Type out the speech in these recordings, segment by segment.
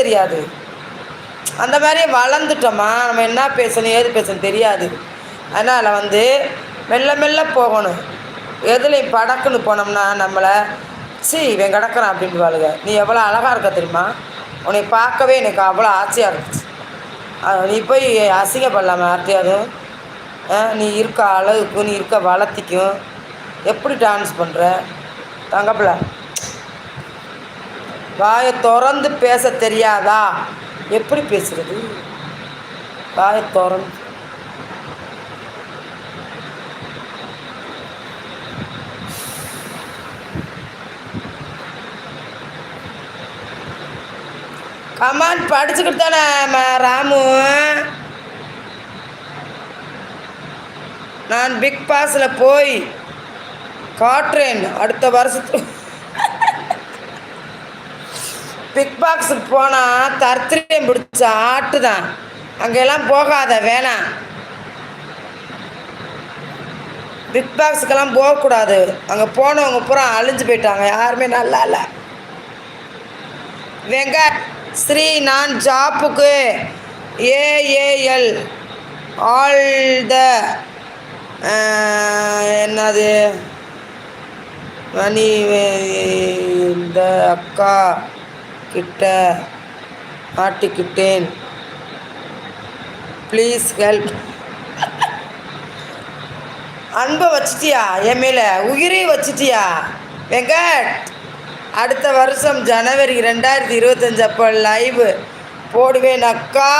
தெரியாது. அந்த மாதிரி வளர்ந்துட்டோமா? நம்ம என்ன பேசணும் ஏது பேசணும் தெரியாது. அதனால் வந்து மெல்ல மெல்ல போகணும். எதுலேயும் படக்குன்னு போனோம்னா நம்மளை சி இவன் கிடக்குறான் அப்படின்ட்டு நீ எவ்வளோ அழகாக இருக்க தெரியுமா? உன்னை பார்க்கவே எனக்கு அவ்வளோ ஆசையாக இருந்துச்சு. நீ போய் அசிங்கப்படலாமா யார்ட்டையாவது நீ இருக்க அழகுக்கும் நீ இருக்க வளர்த்திக்கும். எப்படி டான்ஸ் பண்ணுற தங்கப்பிள்ள. வாயை திறந்து பேச தெரியாதா? எப்படி பேசுறது? வாயை திறந்து. கமான் படிச்சுக்கிட்டு தானே ராமு. நான் பிக் பாஸில் போய் காட்டுறேன். அடுத்த வருஷத்துக்கு பிக் பாக்ஸுக்கு போனால் தர்த்திரியம் பிடிச்ச ஆட்டு தான் அங்கெல்லாம் போகாத வேணாம் பிக் பாக்ஸுக்கெல்லாம் போகக்கூடாது. அங்கே போனவங்க பூரா அழிஞ்சு போயிட்டாங்க. யாருமே நல்லா இல்லை. வெங்க ஸ்ரீ நான் ஜாப்புக்கு ஏஏஎல் ஆல் த என்னது? மணி இந்த அக்கா. கிட்ட மாட்டிக்கிட்டேன் ப்ளீஸ் ஹெல்ப் அன்பை வச்சிட்டியா? என் மேலே உயிரையும் வச்சிட்டியா? வெங்கட் அடுத்த வருஷம் ஜனவரி ரெண்டாயிரத்தி இருபத்தஞ்சு அப்போ லைவ் போடுவேன் அக்கா.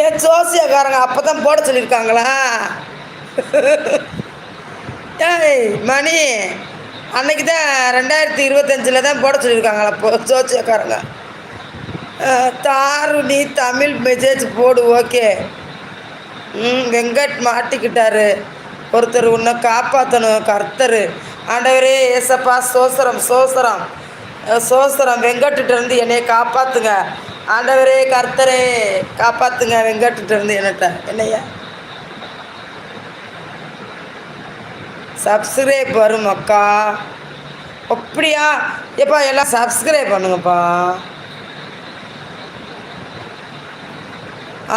ஏன் ஜோசியக்காரங்க அப்போ தான் போட சொல்லியிருக்காங்களா? ஏய் மணி. அன்னைக்கு தான் ரெண்டாயிரத்தி இருபத்தஞ்சில் தான் போட சொல்லியிருக்காங்களா இப்போ ஜோசியக்காரங்க. அஹ், தாரு நீ தமிழ் மெசேஜ் போடு ஓகே ம் வெங்கட் மாட்டிக்கிட்டாரு. ஒருத்தர் உன்னை காப்பாற்றணும் கர்த்தர். ஆண்டவரே ஏசப்பா சோசரம் சோசரம். சோசரம் வெங்கட்டுட்ட என்னை காப்பாற்றுங்க ஆண்டவரே கர்த்தரே காப்பாற்றுங்க வெங்கட்டுட்டேருந்து என்னட்ட என்னையா. சப்ஸ்கிரைப் வரும் அக்கா அப்படியா? எப்பா எல்லாம் சப்ஸ்கிரைப் பண்ணுங்கப்பா.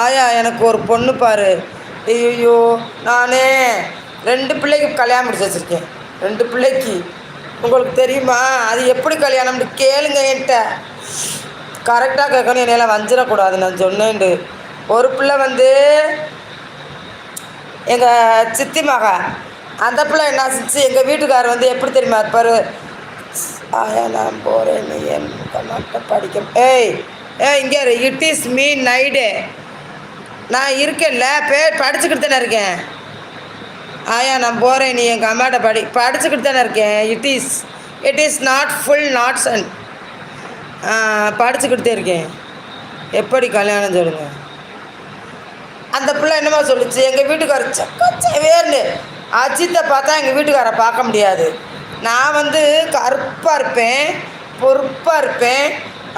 ஆயா எனக்கு ஒரு பொண்ணு பாரு. ஐயோ நானே ரெண்டு பிள்ளைக்கு கல்யாணம் முடிச்சு வச்சுருக்கேன். ரெண்டு பிள்ளைக்கு. உங்களுக்கு தெரியுமா? அது எப்படி கல்யாணம்னு கேளுங்க என்கிட்ட. கரெக்டாக கேட்கணும் என்னையெல்லாம் வஞ்சிடக்கூடாது நான் சொன்னேன்டு ஒரு பிள்ளை வந்து எங்கள் சித்தி மகன் அந்த பிள்ளை என்ன செஞ்சு எங்கள் வீட்டுக்காரர் வந்து எப்படி தெரியுமா இருப்பார்? ஆயா நான் போகிறேன் என் கண்ணாட்ட படிக்க ஏய் ஏய் இங்கே இட் இஸ் மீ நைடு நான் இருக்கேன்ல பே படிச்சுக்கிட்டு தானே இருக்கேன். ஆயா நான் போகிறேன் நீ எங்கள் அம்மாட்ட படி. படிச்சுக்கிட்டு தானே இருக்கேன். It is it is not full not sun படிச்சுக்கிட்டே இருக்கேன். எப்படி கல்யாணம் சொல்லுங்கள் அந்த பிள்ளை என்னமா சொல்லுச்சு. எங்கள் வீட்டுக்காரர் சக்கச்சவேர்னு அஜித்தை பார்த்தா எங்கள் வீட்டுக்காரை பார்க்க முடியாது. நான் வந்து கருப்பாக இருப்பேன் பொறுப்பாக இருப்பேன்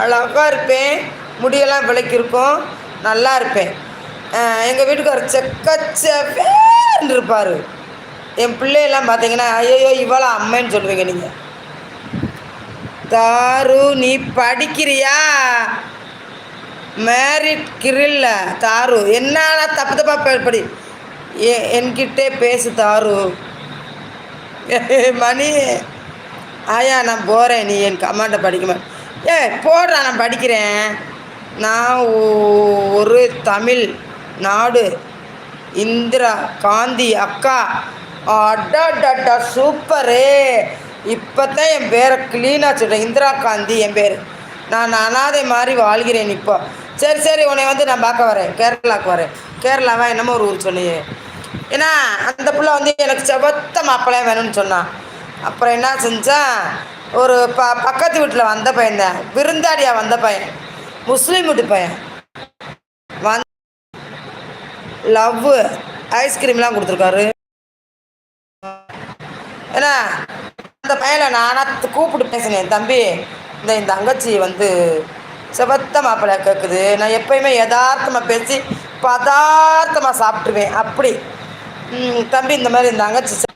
அழகாக இருப்பேன் முடியெல்லாம் விலைக்கு நல்லா இருப்பேன். எங்கள் வீட்டுக்காரர் செக்கச்சேன்னு இருப்பார். என் பிள்ளையெல்லாம் பார்த்தீங்கன்னா ஐயோ இவ்வளோ அம்மைன்னு சொல்லுவீங்க நீங்கள் தாரு நீ படிக்கிறியா? மேரிட் கிரில்ல தாரு என்னால தப்பு தப்பாக படி ஏ என்கிட்டே பேசு தாரு. மணி ஆயா நான் போகிறேன் நீ என் கமாண்டை படிக்க மாட்டேன் ஏ போடுறா நான் படிக்கிறேன். நான் ஒரு தமிழ் நாடு. இந்திரா காந்தி அக்கா. அடாடா சூப்பரு. இப்போ தான் என் பேரை க்ளீனாக சொல்கிறேன் இந்திரா காந்தி என் பேர். நான் அனாதை மாதிரி வாழ்கிறேன் இப்போ. சரி சரி உன்னை வந்து நான் பார்க்க வரேன். கேரளாவுக்கு வரேன். கேரளாவா என்னமோ ஒரு ஊர் சொன்னியே. ஏன்னா அந்த பிள்ளை வந்து எனக்கு செவத்த மாப்பிள்ளையா வேணும்னு சொன்னான் அப்புறம் என்ன செஞ்சேன் ஒரு ப பக்கத்து வீட்டில் வந்த பையன் தான். விருந்தாடியாக வந்த பையன். முஸ்லீம் வீட்டு பையன். வந் லவ்வு ஐஸ்கிரீம்லாம் கொடுத்துருக்காரு. ஏன்னா அந்த பையனை நானாக கூப்பிட்டு பேசினேன் தம்பி இந்த என் தங்கச்சி வந்து செவத்த மாப்பிள்ளை கேட்குது நான் எப்பயுமே யதார்த்தமாக பேசி பதார்த்தமாக சாப்பிட்ருவேன் அப்படி. தம்பி இந்த மாதிரி இந்த தங்கச்சி